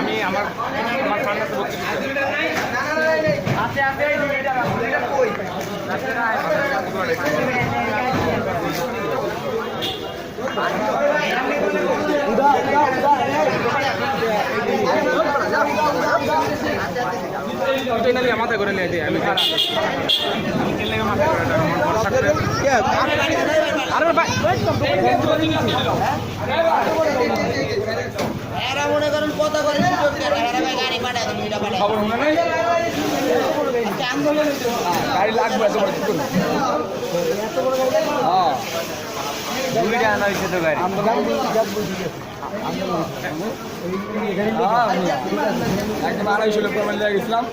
আমি সারাদিন আমার আমার ঠান্ডাতে ভর্তি নিয়ে আমি আমি খেললে মাথায় করে। আমার ভরসা করে আরে ভাই এরা মনে করে গাড়ি পাঠায় মনে আচ্ছা। গাড়ি হ্যাঁ আনা হয়েছে তো গাড়ি? একদম আড়াইশো লোক প্রমাণ গেছিলাম।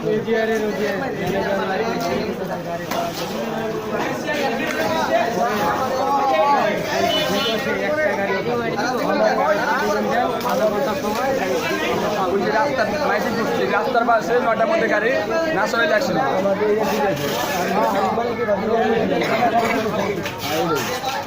রাস্তার পাশে নটার মধ্যে গাড়ি না সরাইলে অ্যাক্সিডেন্ট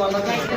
వాళ్ళకి